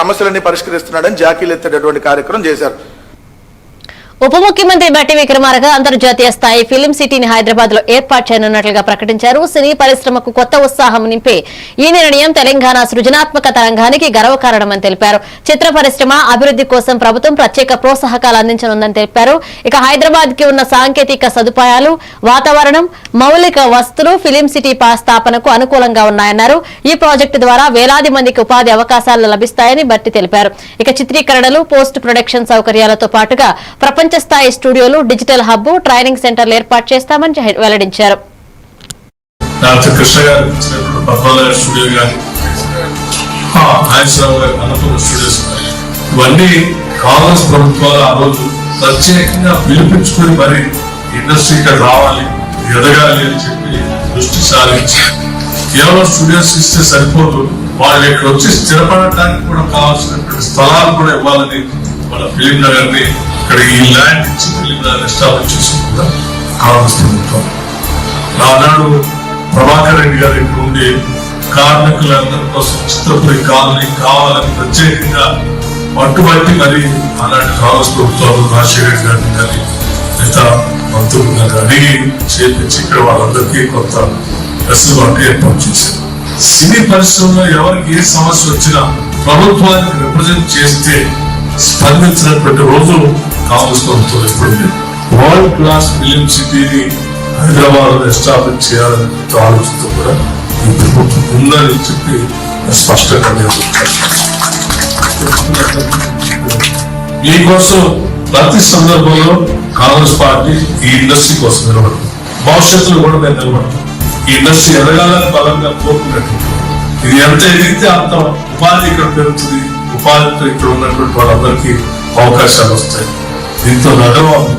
సమస్యలన్నీ పరిష్కరిస్తున్నాడని జాకీలు ఎత్తేటటువంటి కార్యక్రమం చేశారు. ఉప ముఖ్యమంత్రి బట్టి విక్రమార్క అంతర్జాతీయ స్థాయి ఫిలిం సిటీని హైదరాబాద్లో ఏర్పాటు చేయనున్నట్లుగా ప్రకటించారు. సినీ పరిశ్రమకు కొత్త ఉత్సాహం నింపే ఈ నిర్ణయం తెలంగాణ సృజనాత్మక రంగానికి గర్వకారణమని తెలిపారు. చిత్ర పరిశ్రమ అభివృద్ధి కోసం ప్రభుత్వం ప్రత్యేక ప్రోత్సాహకాలు అందించనుందని తెలిపారు. ఇక హైదరాబాద్కి ఉన్న సాంకేతిక సదుపాయాలు వాతావరణం మౌలిక వస్తువులు ఫిలిం సిటీ పా స్థాపనకు అనుకూలంగా ఉన్నాయన్నారు. ఈ ప్రాజెక్టు ద్వారా వేలాది మందికి ఉపాధి అవకాశాలు లభిస్తాయని బట్టి తెలిపారు. ఇక చిత్రీకరణలు పోస్ట్ ప్రొడక్షన్ సౌకర్యాలతో పాటుగా ప్రపంచ స్థాయి స్టూడియోలు డిజిటల్ హబ్ ట్రైనింగ్ సెంటర్లు ఏర్పాటు చేస్తామని వెల్లడించారు. ఇవన్నీ కాంగ్రెస్ ప్రభుత్వాలు ఆ రోజు ప్రత్యేకంగా పిలిపించుకుని మరి ఇండస్ట్రీకి రావాలి ఎదగాలి అని చెప్పి దృష్టి సారించి కేవలం స్టూడియోస్ ఇస్తే సరిపోదు. వాళ్ళు ఇక్కడ వచ్చి స్థిరపడటానికి కూడా కావాల్సినటువంటి స్థలాలు కూడా ఇవ్వాలని మన ఫిలిం నగర్ని ఇక్కడ ఈ ల్యాండ్ ఇచ్చి ఫిలిం నగర్ ఎస్టాబ్లిష్ చేసింది కూడా కాంగ్రెస్ ప్రభుత్వం ఆనాడు ప్రభాకర్ రెడ్డి గారు ఇక్కడ ఉండి కార్మికులందరి కోసం చిత్రపురి కాలనీ కావాలని ప్రత్యేకంగా పట్టుబట్టి మరి ఆనాటి కాంగ్రెస్ ప్రభుత్వాలు రాజశేఖర్ గారిని కానీ లేదా మంత్రులు కానీ అడిగి చేపించి ఇక్కడ వాళ్ళందరికీ కొంత వెసులుబాటు ఏర్పాటు చేశారు సినీ పరిశ్రమలో ఎవరికి ఏ సమస్య వచ్చినా ప్రభుత్వానికి రిప్రజెంట్ చేస్తే స్పందించినటువంటి రోజు కాంగ్రెస్ ప్రభుత్వం వరల్డ్ క్లాస్ ఫిలిం సిటీని హైదరాబాద్లో ఎస్టాబ్లిష్ చేయాలని ఆలోచనతో కూడా ఈ ప్రభుత్వం ఉందని చెప్పి స్పష్టంగా నేను మీకోసం ప్రతి సందర్భంలో కాంగ్రెస్ పార్టీ ఈ ఇండస్ట్రీ కోసం నిలబడుతుంది. భవిష్యత్తులో కూడా మేము నిలబడతాం. ఈ ఇండస్ట్రీ ఎదగాలని బలంగా కోరుకున్నట్టు. ఇది ఎంత ఎదిగితే అంత ఉపాధి ఇక్కడ పెరుగుతుంది. ఉపాధితో ఇక్కడ ఉన్నటువంటి వాళ్ళందరికీ అవకాశాలు వస్తాయి. 你走的路